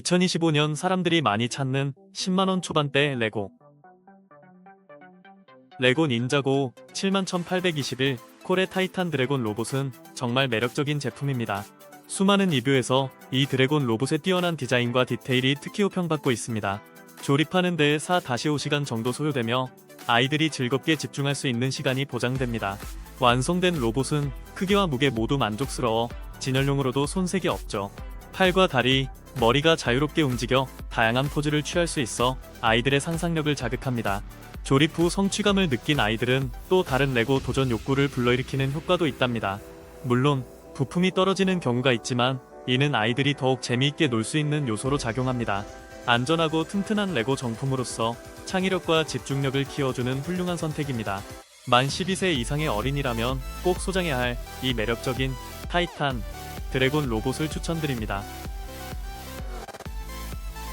2025년 사람들이 많이 찾는 10만원 초반대 레고. 레고 닌자고 71,821 콜의 타이탄 드래곤 로봇은 정말 매력적인 제품입니다. 수많은 리뷰에서 이 드래곤 로봇의 뛰어난 디자인과 디테일이 특히 호평받고 있습니다. 조립하는 데에 4-5시간 정도 소요되며 아이들이 즐겁게 집중할 수 있는 시간이 보장됩니다. 완성된 로봇은 크기와 무게 모두 만족스러워 진열용으로도 손색이 없죠. 팔과 다리, 머리가 자유롭게 움직여 다양한 포즈를 취할 수 있어 아이들의 상상력을 자극합니다. 조립 후 성취감을 느낀 아이들은 또 다른 레고 도전 욕구를 불러일으키는 효과도 있답니다. 물론 부품이 떨어지는 경우가 있지만 이는 아이들이 더욱 재미있게 놀 수 있는 요소로 작용합니다. 안전하고 튼튼한 레고 정품으로서 창의력과 집중력을 키워주는 훌륭한 선택입니다. 만 12세 이상의 어린이라면 꼭 소장해야 할 이 매력적인 타이탄 드래곤 로봇을 추천드립니다.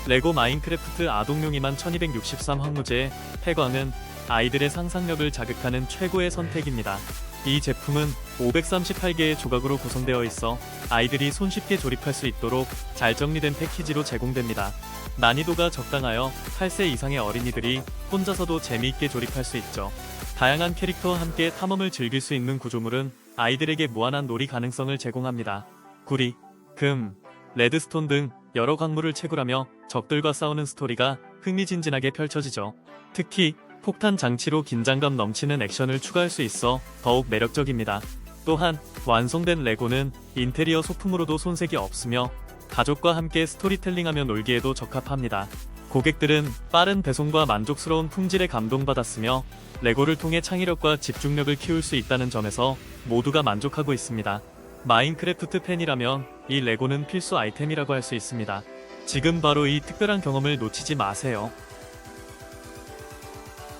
레고 마인크래프트 아동용이만 1263 황무제의 폐광은 아이들의 상상력을 자극하는 최고의 선택입니다. 이 제품은 538개의 조각으로 구성되어 있어 아이들이 손쉽게 조립할 수 있도록 잘 정리된 패키지로 제공됩니다. 난이도가 적당하여 8세 이상의 어린이들이 혼자서도 재미있게 조립할 수 있죠. 다양한 캐릭터와 함께 탐험을 즐길 수 있는 구조물은 아이들에게 무한한 놀이 가능성을 제공합니다. 구리, 금, 레드스톤 등 여러 광물을 채굴하며 적들과 싸우는 스토리가 흥미진진하게 펼쳐지죠. 특히 폭탄 장치로 긴장감 넘치는 액션을 추가할 수 있어 더욱 매력적입니다. 또한 완성된 레고는 인테리어 소품으로도 손색이 없으며 가족과 함께 스토리텔링하며 놀기에도 적합합니다. 고객들은 빠른 배송과 만족스러운 품질에 감동받았으며 레고를 통해 창의력과 집중력을 키울 수 있다는 점에서 모두가 만족하고 있습니다. 마인크래프트 팬이라면 이 레고는 필수 아이템이라고 할 수 있습니다. 지금 바로 이 특별한 경험을 놓치지 마세요.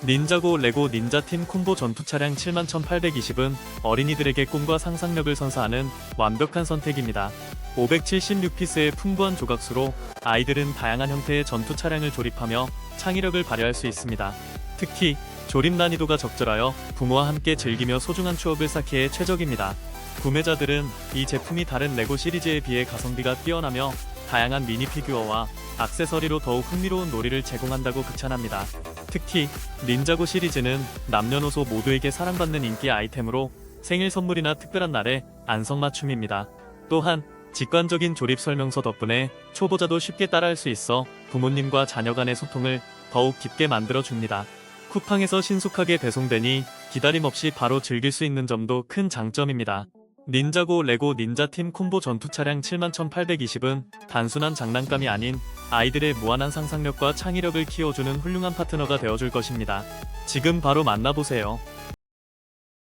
닌자고 레고 닌자팀 콤보 전투 차량 71,820은 어린이들에게 꿈과 상상력을 선사하는 완벽한 선택입니다. 576피스의 풍부한 조각수로 아이들은 다양한 형태의 전투 차량을 조립하며 창의력을 발휘할 수 있습니다. 특히 조립 난이도가 적절하여 부모와 함께 즐기며 소중한 추억을 쌓기에 최적입니다. 구매자들은 이 제품이 다른 레고 시리즈에 비해 가성비가 뛰어나며 다양한 미니 피규어와 액세서리로 더욱 흥미로운 놀이를 제공한다고 극찬합니다. 특히 닌자고 시리즈는 남녀노소 모두에게 사랑받는 인기 아이템으로 생일 선물이나 특별한 날에 안성맞춤입니다. 또한 직관적인 조립 설명서 덕분에 초보자도 쉽게 따라할 수 있어 부모님과 자녀 간의 소통을 더욱 깊게 만들어 줍니다. 쿠팡에서 신속하게 배송되니 기다림 없이 바로 즐길 수 있는 점도 큰 장점입니다. 닌자고 레고 닌자팀 콤보 전투 차량 71,820은 단순한 장난감이 아닌 아이들의 무한한 상상력과 창의력을 키워주는 훌륭한 파트너가 되어줄 것입니다. 지금 바로 만나보세요.